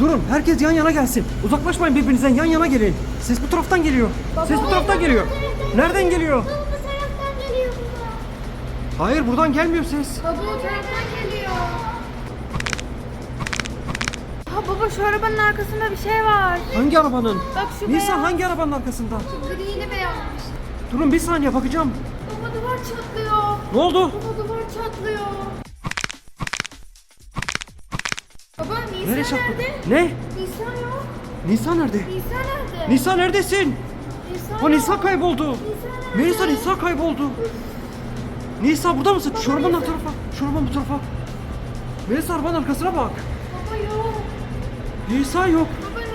Durun herkes yan yana gelsin. Uzaklaşmayın birbirinizden yan yana gelin. Ses bu taraftan geliyor. Ses bu taraftan geliyor. Nereden geliyor? Baba bu taraftan geliyor. Hayır buradan gelmiyor ses. Baba o taraftan geliyor. Ha baba şu arabanın arkasında bir şey var. Hangi arabanın? Bak şu Nisa beyaz. hangi arabanın arkasında? Griyle beyazmış. Durun bir saniye bakacağım. Baba duvar çatlıyor. Ne oldu? Baba Baba Nisa Nereye çarptı? nerede? Ne? Nisa yok. Nisa nerede? Nisa nerede? Nisa neredesin? Nisa O yok. Nisa kayboldu. Nisa nerede? Melisa Nisa kayboldu. Nisa burada mısın? Şu arabanın bu tarafa. Şu arabanın bu tarafa. Melisa arabanın arkasına bak. Baba yok. Nisa yok.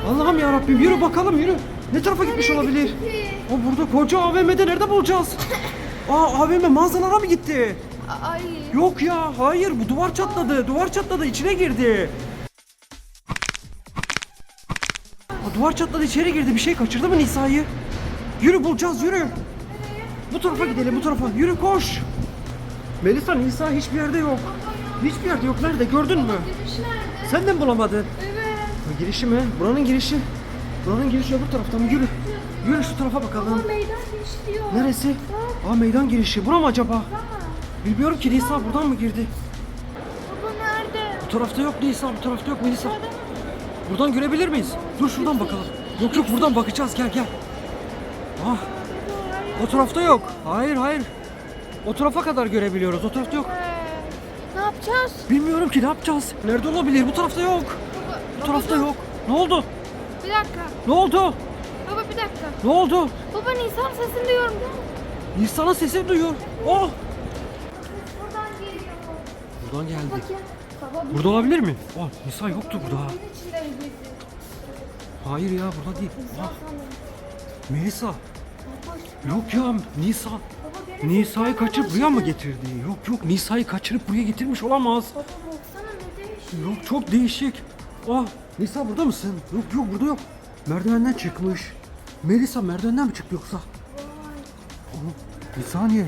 Allah'ım ya Rabbim yürü bakalım yürü. Ne tarafa gitmiş Nereye olabilir? gitti? O burada koca AVM'de nerede bulacağız? Aa AVM mağazalara mı gitti? Ay. Yok ya hayır bu duvar çatladı. Duvar çatladı içine girdi. Aa, duvar çatladı içeri girdi. Bir şey kaçırdı mı Nisa'yı? Yürü bulacağız yürü. Bu tarafa gidelim bu tarafa. Yürü koş. Melisa Nisa hiçbir yerde yok. Hiçbir yerde yok. Nerede gördün mü? Giriş nerede? Sen de mi bulamadın? Evet. Ha, girişi mi? Buranın girişi. Buranın girişi öbür taraftan mı? Yürü. Yürü şu tarafa bakalım. Baba meydan giriş diyor. Neresi? Aa meydan girişi. Bura mı acaba? Baba. Bilmiyorum ki Nisa buradan mı girdi? Baba nerede? Bu tarafta yok Nisa, bu tarafta yok Melisa. Buradan görebilir miyiz? Dur şuradan bakalım. Yok yok buradan bakacağız gel gel. Ah o tarafta yok. Hayır hayır. O tarafa kadar görebiliyoruz. O tarafta yok. Ne yapacağız? Bilmiyorum ki ne yapacağız. Nerede olabilir? Bu tarafta yok. Baba, Bu tarafta yok. Ne oldu? Bir dakika. Ne oldu? Baba bir dakika. Ne oldu? Baba Nisan sesini duyuyorum değil mi? Nisa'nın sesi duyuyor. Oh! Buradan geldi. Burada olabilir mi? Oh Nisa yoktu burada. Hayır ya burada değil. Ah. Melisa. Yok ya Nisa. Nisa'yı kaçırıp buraya mı getirdi? Yok yok Nisa'yı kaçırıp buraya getirmiş olamaz. Yok çok değişik. Ah Nisa burada mısın? Yok yok burada yok. Merdivenden çıkmış. Melisa merdivenden mi çıktı yoksa? Oh, bir saniye.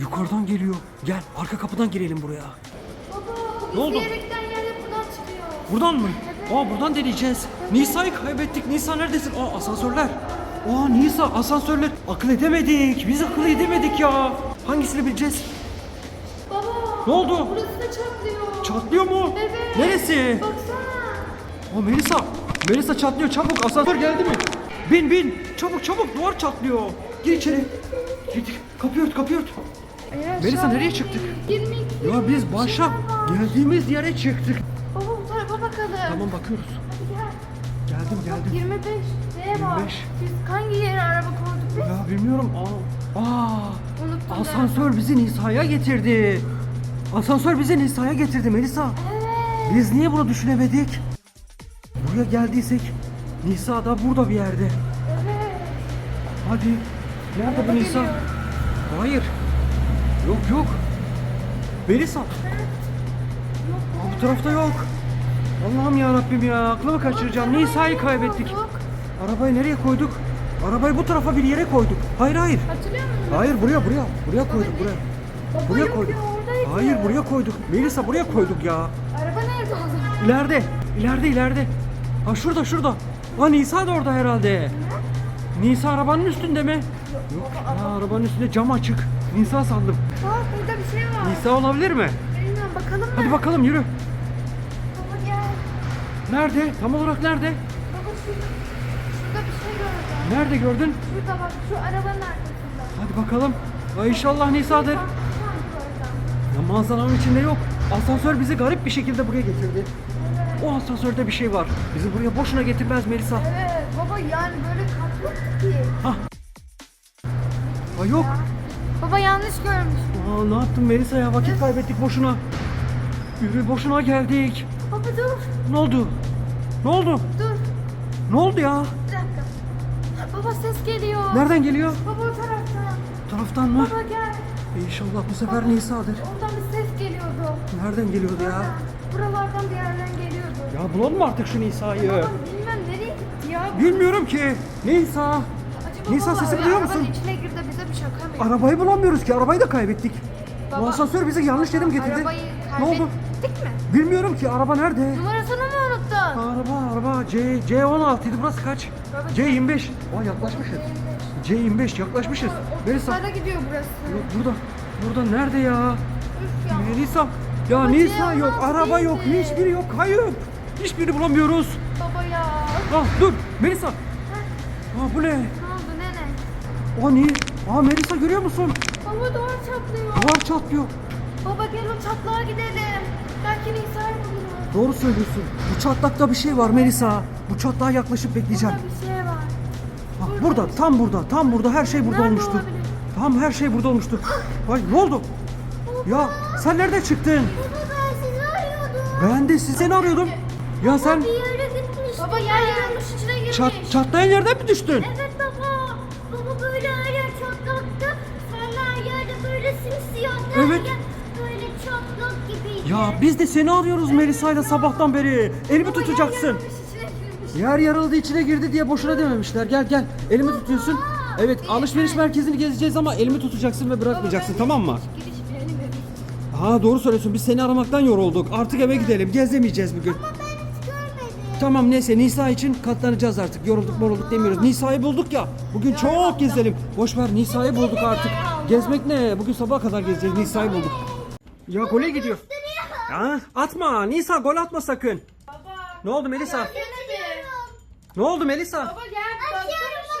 Yukarıdan geliyor. Gel arka kapıdan girelim buraya. Baba Ne oldu? giden yerde buradan çıkıyor. Buradan mı? Aa buradan deneyeceğiz. Nisa'yı kaybettik. Nisa neredesin? Aa asansörler. Aa Nisa asansörler. Akıl edemedik. Biz akıl edemedik ya. Hangisini bileceğiz? Baba Ne oldu? burası da çatlıyor. Çatlıyor mu? Evet. Neresi? Baksana. Aa Melisa. Melisa çatlıyor çabuk. Asansör geldi mi? Bin bin. Çabuk çabuk duvar çatlıyor. Gir içeri. Gir, kapıyı ört kapıyı ört. Eğer Melisa, nereye çıktık? 22 Ya biz başa geldiğimiz yere çıktık. Baba bu tarafa bakalım. Tamam bakıyoruz. Hadi gel. Geldim geldim. 25 neye bak? 25. Biz hangi yere araba koyduk biz? Ya bilmiyorum. Aa. Aa. Unuttum. Asansör bizi Nisa'ya getirdi. Asansör bizi Nisa'ya getirdi Melisa. Evet. Biz niye bunu düşünemedik? Buraya geldiysek Nisa da burada bir yerde. Evet. Hadi. Nerede bu Nisa? Hayır. Yok yok. Melisa. Yok. Aa, bu tarafta yok. Allah'ım ya Rabbim ya aklımı kaçıracağım. Nisa'yı kaybettik. Yok. Arabayı nereye koyduk? Arabayı bu tarafa bir yere koyduk. Hayır hayır. Hatırlıyor musun? Hayır buraya buraya. Buraya koyduk buraya. Baba Buraya yok koyduk. ya, oradaydı. Hayır buraya koyduk. Melisa buraya koyduk ya. Araba nerede o zaman? İleride. ileride ileride. Ha şurada şurada. Ha Nisa da orada herhalde. Nisa arabanın üstünde mi? Yok. Ha, arabanın üstünde cam açık. Nisa sandım. Bak burada bir şey var. Nisa olabilir mi? Bilmiyorum bakalım mı? Hadi bakalım yürü. Baba gel. Nerede? Tam olarak nerede? Baba şurada, şurada bir şey gördüm. Nerede gördün? Şurada bak şu arabanın arkasında. Hadi bakalım. Ha, inşallah Nisa'dır. Bak, Ya manzaranın içinde yok. Asansör bizi garip bir şekilde buraya getirdi. O asansörde bir şey var. Bizi buraya boşuna getirmez Melisa. Evet baba yani böyle kalkmadı ki. Ha. Ha yok. Baba yanlış görmüş. Aa, ne yaptın Melisa ya? Vakit kaybettik boşuna. Yürü boşuna geldik. Baba dur Ne oldu? Ne oldu? dur Ne oldu ya? bir dakika. Baba ses geliyor. Nereden geliyor? Baba o taraftan. Taraftan mı? Baba gel. İnşallah bu sefer Nisa'dır. Oradan bir ses geliyordu. Nereden geliyordu ya? Buralardan bir yerden geliyordu. Ya bulalım mı artık şu Nisa'yı? Baba bilmem nereye gitti ya. Bilmiyorum ki. Nisa. Acaba Nisa baba sesi öyle duyuyor arabanın musun? içine Arabayı bulamıyoruz ki. Arabayı da kaybettik. Bu Baba, asansör bizi yanlış yerim getirdi. Arabayı Ne oldu? mi? Bilmiyorum ki araba nerede? Numarasını mı unuttun? Araba araba C C16 idi burası kaç? Baba, C25. Aa yaklaşmışız. C25 yaklaşmışız. Melisa Otuzlara gidiyor burası. yok burada. Burada nerede ya? Üf ya. Melisa. Ya Baba, Nisa C16 yok, araba yok, değildi. hiçbiri yok, kayıp. Hiçbirini bulamıyoruz. Baba ya. Ah dur Melisa. Aa bu ne? Ne oldu nene? O ne? Aa Melisa görüyor musun? Baba duvar çatlıyor. Duvar çatlıyor. Baba gel o çatlağa gidelim. Belki Nisa'yı buluruz. Doğru söylüyorsun. Bu çatlakta bir şey var Melisa. Bu çatlağa yaklaşıp bekleyeceğim. Burada bir şey var. Bak burada, tam burada, tam burada her şey burada Nerede olmuştur. olabilir? Tam her şey burada olmuştur. Ay ne oldu? Ya sen nereden çıktın? Baba ben sizi arıyordum. Ben de sizi seni arıyordum. Ya sen Bir yere gitmiştim. Baba yer yarılmış içine girmiş. çat, çatlayan yerden mi düştün? Evet Ya biz de seni arıyoruz Melisa'yla sabahtan beri. Elimi tutacaksın. Yer yarıldı içine girdi diye boşuna dememişler. Gel gel elimi tutuyorsun. Evet alışveriş merkezini gezeceğiz ama elimi tutacaksın ve bırakmayacaksın tamam mı? Ha doğru söylüyorsun biz seni aramaktan yorulduk. Artık eve gidelim gezemeyeceğiz bugün. Ama ben hiç görmedim. Tamam neyse Nisa için katlanacağız artık. Yorulduk morulduk demiyoruz. Nisa'yı bulduk ya. Bugün çok gezelim. Boş ver Nisa'yı bulduk artık. Gezmek ne? Bugün sabaha kadar gezeceğiz. Nisa'yı bulduk. Ya gole gidiyor. Ya atma. Nisa gol atma sakın. Baba. Ne oldu Melisa? Ne oldu Melisa? Baba gel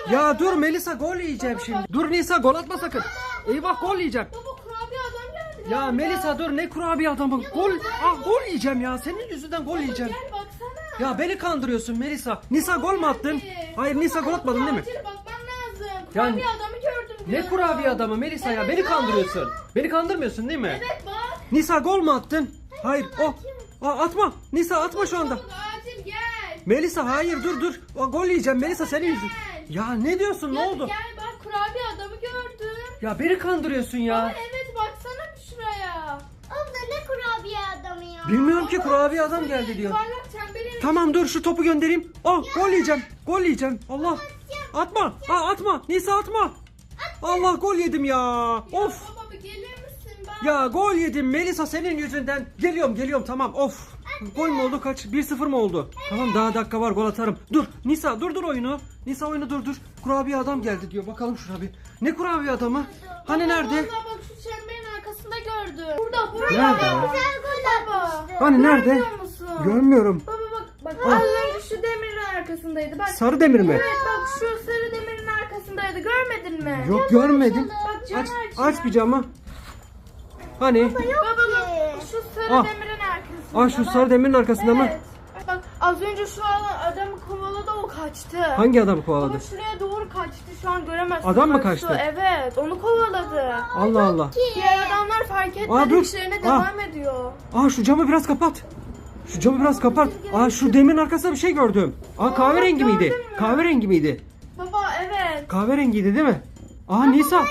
şuraya. Ya dur Melisa gol yiyeceğim şimdi. Dur Nisa gol atma sakın. Eyvah gol yiyeceğim. Baba kurabiye adam geldi. Ya. Melisa dur ne kurabiye adamı. Gol. Ah gol yiyeceğim ya. Senin yüzünden gol yiyeceğim. Gel baksana. Ya beni kandırıyorsun Melisa. Nisa gol mu attın? Hayır Nisa gol atmadın değil mi? Acil bakman lazım. Ya- Kurabiye adamı gördüm Ne diyorum. kurabiye adamı Melisa ya? Beni kandırıyorsun. Beni kandırmıyorsun değil mi? Evet bak. Nisa gol mu attın? Hayır. O. Aa, atma. Nisa atma şu anda. Acil gel. Melisa hayır dur dur. Aa, gol yiyeceğim Melisa senin yüzün. Ya ne diyorsun ne oldu? Gel bak kurabiye adamı gördüm. Ya beni kandırıyorsun ya. Aa, evet baksana bir şuraya. Abla ne kurabiye adamı ya. Bilmiyorum ki kurabiye adam geldi diyor. Yuvarlak çemberin Tamam dur şu topu göndereyim. Oh gol yiyeceğim. Gol yiyeceğim. Allah. Atma. Aa, atma. Nisa atma. Allah gol yedim ya. Of. Baba bir gelir misin bak. Ya gol yedim Melisa senin yüzünden. Geliyorum geliyorum tamam of. Gol mü oldu kaç? 1-0 mı oldu? Tamam daha dakika var gol atarım. Dur Nisa dur dur oyunu. Nisa oyunu dur dur. Kurabiye adam geldi diyor. Bakalım şuna bir. Ne kurabiye adamı? Hani nerede? Valla bak şu çemberin arkasında gördüm. Burada burada. Nerede? Güzel gol Baba. Hani nerede? Görmüyor musun? Görmüyorum. Baba bak bak az önce şu demirin arkasındaydı. Bak. Sarı demir mi? Evet bak şu sarı demirin arkasındaydı. Görmedin mi? Yok görmedim. Aç, aç. aç bir camı. Hani? Baba bak şu sarı Ah. demirin arkasında. Aa şu Bak. sarı demirin arkasında mı? Evet. Bak az önce şu an adamı kovaladı o kaçtı. Hangi adamı kovaladı? Baba şuraya doğru kaçtı şu an göremezsin. Adam mı Bak kaçtı? Evet onu kovaladı. Allah Allah. Diğer adamlar fark etmedi Aa, dur. işlerine Aa. devam ediyor. Aa şu camı biraz kapat. Şu camı biraz kapat. Aa şu demirin arkasında bir şey gördüm. Aa kahverengi miydi? gördün mü? Kahverengi miydi? Baba evet. Kahverengiydi değil mi? Aa Nisa.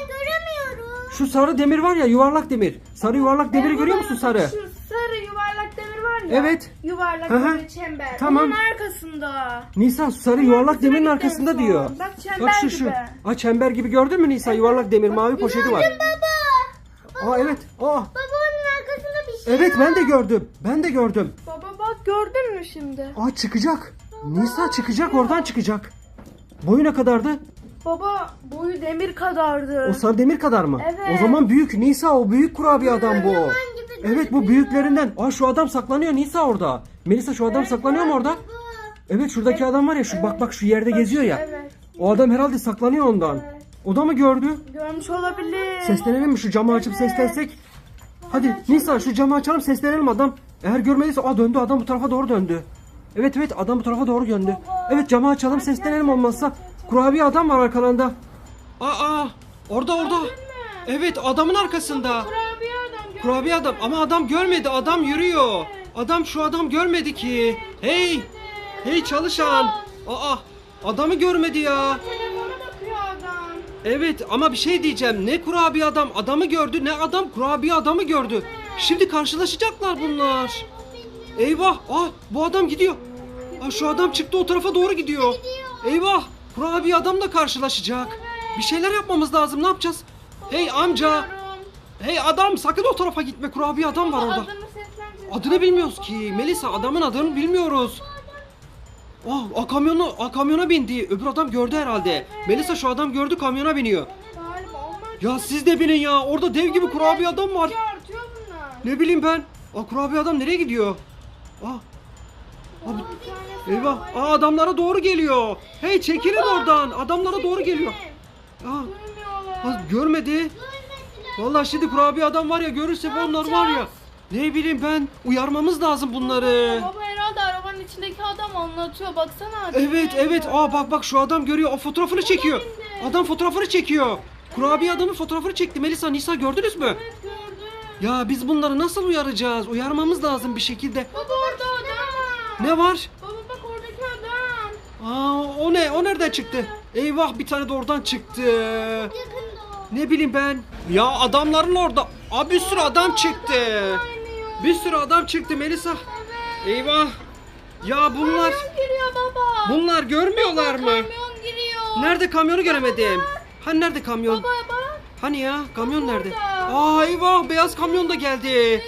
Şu sarı demir var ya yuvarlak demir. Sarı yuvarlak demiri Evet, görüyor baba, musun sarı? Şu sarı yuvarlak demir var ya. Evet. Yuvarlak böyle çember. Tamam. Onun arkasında. Nisa sarı yuvarlak demirin arkasında son. diyor. Bak çember Bak şu şu. gibi. Aa çember gibi gördün mü Nisa? Yuvarlak demir mavi poşeti var. Baba. Aa evet. Aa Baba onun arkasında bir şey evet ben de gördüm. Ben de gördüm. Baba bak gördün mü şimdi? Aa çıkacak. Nisa çıkacak oradan çıkacak. Boyu ne kadardı? Baba boyu demir kadardı. O sarı demir kadar mı? Evet. O zaman büyük Nisa o büyük kurabiye adam bu. gibi Evet bu büyüklerinden. Aa şu adam saklanıyor Nisa orada. Melisa şu adam saklanıyor mu orada? Evet şuradaki adam var ya şu bak bak şu yerde geziyor ya. Evet. O adam herhalde saklanıyor ondan. O da mı gördü? Görmüş olabilir. Seslenelim mi şu camı açıp seslensek? Hadi Nisa şu camı açalım seslenelim adam. Eğer görmediyse aa döndü adam bu tarafa doğru döndü. Evet evet adam bu tarafa doğru döndü. Evet camı açalım seslenelim olmazsa. Kurabiye adam var arkalarında. Aa orada orada. Evet adamın arkasında. Kurabiye adam. Kurabiye adam ama adam görmedi adam yürüyor. Adam şu adam görmedi ki. Hey hey çalışan. Aa adamı görmedi ya. Evet ama bir şey diyeceğim. Ne kurabiye adam adamı gördü ne adam kurabiye adamı gördü. Şimdi karşılaşacaklar bunlar. Eyvah! Ah bu adam gidiyor. Ah şu adam çıktı o tarafa doğru gidiyor. Eyvah! Kurabiye adamla karşılaşacak. Bir şeyler yapmamız lazım. Ne yapacağız? Hey amca! Bilmiyorum. Hey adam sakın o tarafa gitme. Kurabiye adam var orada. Adını bilmiyoruz ki. Melisa adamın adını bilmiyoruz. Ah, a kamyonu, a kamyona bindi. Öbür adam gördü herhalde. Melisa şu adam gördü kamyona biniyor. Ya siz de binin ya. Orada dev gibi kurabiye adam var. Ne bileyim ben. Aa kurabiye adam nereye gidiyor? Aa, Tanesi eyvah. Aa adamlara doğru geliyor. Hey çekilin oradan. Adamlara doğru geliyor. Aa, ha, görmedi. Vallahi şimdi kurabiye adam var ya görürse onlar var ya. Ne bileyim ben. Uyarmamız lazım bunları. Baba herhalde arabanın içindeki adam anlatıyor baksana. Evet evet. Aa bak bak şu adam görüyor. O fotoğrafını çekiyor. Adam fotoğrafını çekiyor. Kurabiye adamın fotoğrafını çekti. Melisa Nisa gördünüz mü? Evet gördüm. Ya biz bunları nasıl uyaracağız? Uyarmamız lazım bir şekilde. Baba. Ne var? Baba bak oradaki adam. Aa o ne? O nereden çıktı? Eyvah bir tane de oradan çıktı. Yakında o. Ne bileyim ben. Ya adamların orada. Aa bir sürü adam çıktı. Bir sürü adam çıktı Melisa. Eyvah. Ya bunlar Giriyor baba. bunlar görmüyorlar mı? Kamyon giriyor. Nerede kamyonu göremedim. Hani nerede kamyon? Baba bak. Hani ya kamyon nerede? Burada. Aa eyvah beyaz kamyon da geldi.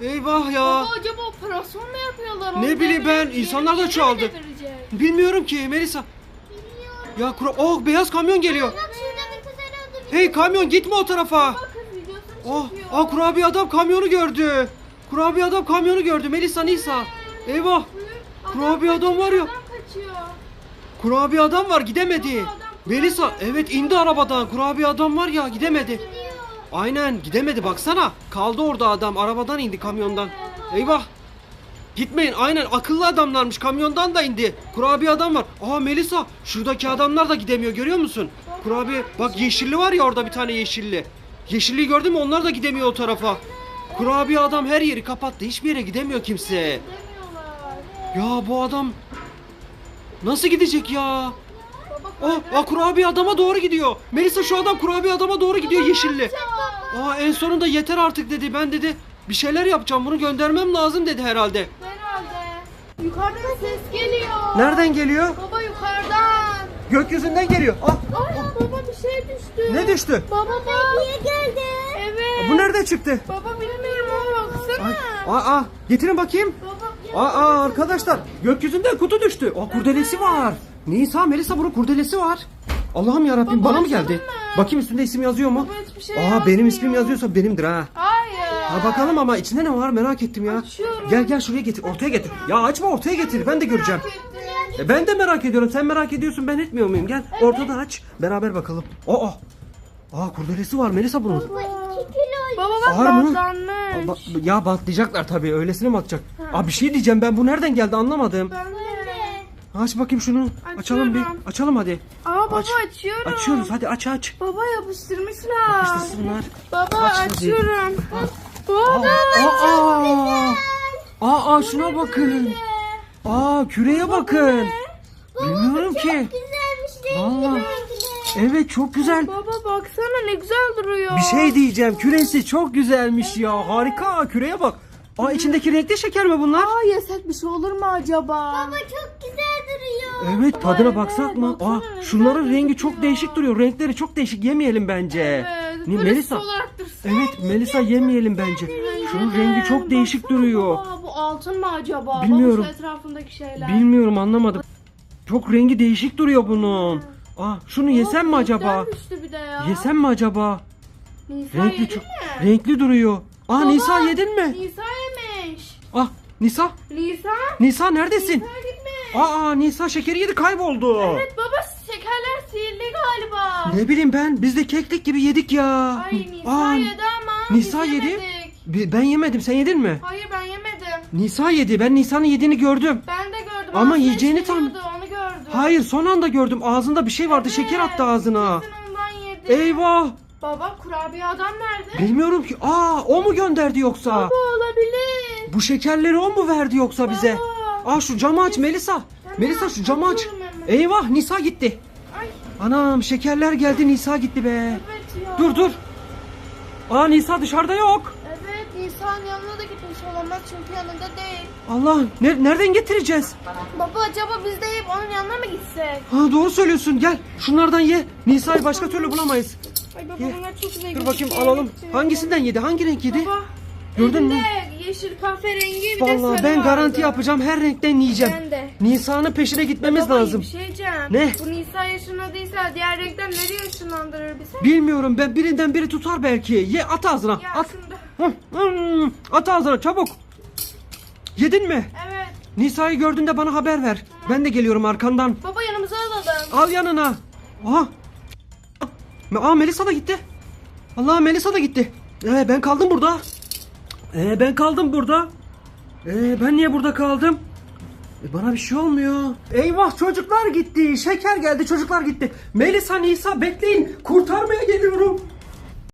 Eyvah ya. Baba acaba operasyon mu yapıyorlar? Ne bileyim ben, insanlar da devirecek. Bilmiyorum ki Melisa. Ya kura oh beyaz kamyon geliyor. Bak şurada bir kız herhalde. Hey kamyon gitme o tarafa. Bak kız videosunu Oh, çekiyor. ah kurabiye adam kamyonu gördü. Kurabiye adam kamyonu gördü Melisa Nisa. Eyvah. Kurabiye adam var ya. Adam kaçıyor. Kurabiye adam var gidemedi. Adam Melisa evet indi arabadan. Kurabiye adam var ya gidemedi. Aynen gidemedi baksana. Kaldı orada adam arabadan indi kamyondan. Eyvah. Gitmeyin aynen akıllı adamlarmış kamyondan da indi. Kurabiye adam var. Aa Melisa şuradaki adamlar da gidemiyor görüyor musun? Kurabiye bak yeşilli var ya orada bir tane yeşilli. Yeşilliyi gördün mü onlar da gidemiyor o tarafa. Kurabiye adam her yeri kapattı hiçbir yere gidemiyor kimse. Ya bu adam nasıl gidecek ya? Oh, aa, kurabiye adama doğru gidiyor. Melisa şu adam kurabiye adama doğru gidiyor yeşilli. Aa en sonunda yeter artık dedi. Ben dedi bir şeyler yapacağım. Bunu göndermem lazım dedi herhalde. Yukarıdan ses geliyor. Nereden geliyor? Baba yukarıdan. Gökyüzünden geliyor. Ah, Ay baba bir şey düştü. ne düştü? Baba bak. Niye geldi? Evet. Bu nereden çıktı? Baba bilmiyorum ama baksana. Ay, aa, aa, getirin bakayım. Baba Aa, aa, arkadaşlar gökyüzünden kutu düştü. Aa kurdelesi var. Nisa Melisa bunun kurdelesi var. Allah'ım ya Rabbim Baba, bana mı geldi? mı? Bakayım üstünde isim yazıyor mu? Baba hiçbir şey Aa benim yazmıyor. ismim yazıyorsa benimdir ha. Hayır. Ha bakalım ama içinde ne var merak ettim ya. Açıyorum. Gel gel şuraya getir. Ortaya getir. Ya açma ortaya getir. Ben de göreceğim. E ben de merak ediyorum. Sen merak ediyorsun ben etmiyor muyum? Gel ortada aç. Beraber bakalım. Aa. Aa kurdelesi var Melisa bunun. Bu iki kilo. Baba bak Ağır ba- ya bantlayacaklar tabii. Öylesine mi atacak? Aa bir şey diyeceğim ben. Bu nereden geldi anlamadım. Ben de. Aç bakayım şunu. Açalım bir. Açıyorum. Açalım hadi. Aa baba Aç. açıyorum. Açıyoruz hadi aç aç. Baba yapıştırmışlar. Yapıştırsınlar. Baba Aç hadi. Aa, aa, aa, aa, şuna bakın. Aa küreye bakın. Bilmiyorum ki. Renkli. Evet çok güzel. Baba baksana ne güzel duruyor. Bir şey diyeceğim. Küresi çok güzelmiş ya. Harika. Küreye bak. Aa içindeki renkli şeker mi bunlar? Aa yesek bir şey olur mu acaba? Baba çok güzel duruyor. Evet tadına baksak mı? Aa şunların rengi çok değişik duruyor. Renkleri çok değişik. Yemeyelim bence. Evet. Böyle Melisa? Evet Melisa yemeyelim bence. Şunun rengi çok değişik duruyor. baba, bu altın mı acaba? Bilmiyorum. Baba etrafındaki şeyler. Bilmiyorum anlamadım. Çok rengi değişik duruyor bunun. Aa şunu yesem mi acaba? Renkler düştü bir de ya. Yesem mi acaba? Nisa Renkli çok mi? renkli duruyor. Aa Baba, Nisa yedin mi? Nisa yemiş. Ah Nisa Nisa? Nisa neredesin? Nisa gitmiş. Aa Nisa şekeri yedi kayboldu. Evet baba şekerler sihirli galiba. Ne bileyim ben biz de keklik gibi yedik ya. Ay Nisa Aa, yedi ama Nisa biz yedi. yemedik. bi- Ben yemedim sen yedin mi? Hayır ben yemedim. Nisa yedi ben Nisa'nın yediğini gördüm. Ben de gördüm. Ama Ağzına yiyeceğini tam- Onu gördüm. Hayır son anda gördüm ağzında bir şey vardı şeker Evet. attı ağzına. Sen ondan yedin. Eyvah Baba kurabiye adam nerede? bilmiyorum ki. Aa o mu gönderdi yoksa? Baba olabilir. Bu şekerleri o mu verdi yoksa bize? Baba. Aa şu camı aç Melisa. Melisa şu camı aç. hemen. Eyvah Nisa gitti. Anam şekerler geldi Nisa gitti be. evet ya. Dur dur. Aa Nisa dışarıda yok. Evet Nisan yanına da gitmiş olamaz çünkü yanında değil. Allah ne- nereden getireceğiz? Baba acaba biz de yiyip onun yanına mı gitsek? Ha doğru söylüyorsun gel şunlardan ye. Nisa'yı başka türlü bulamayız. Ay baba Ye. bunlar çok güzel Dur bakayım alalım. Hangisinden yedi? Hangi renk yedi? Baba. Gördün mü? yeşil kahverengi bir de Vallahi sarı ben garanti vardı. yapacağım her renkten yiyeceğim. Ben de. Nisa'nın peşine gitmemiz Baba, lazım. Bir şey diyeceğim. Ne? Bu Nisa yaşınladıysa diğer renkler nereye ışınlandırır bizi? Bilmiyorum ben birinden biri tutar belki. Ye at ağzına. Ya At. Hı, hı, At ağzına çabuk. Yedin mi? Evet. Nisa'yı gördüğünde bana haber ver. Ben de geliyorum arkandan. Baba yanımıza alalım. Al yanına. Aha. Aa Melisa da gitti. Allah Melisa da gitti. Ee, ben kaldım burada. Ee, ben kaldım burada. Ee, ben niye burada kaldım? E, bana bir şey olmuyor. Eyvah çocuklar gitti. Şeker geldi çocuklar gitti. Melisa Nisa bekleyin. Kurtarmaya geliyorum.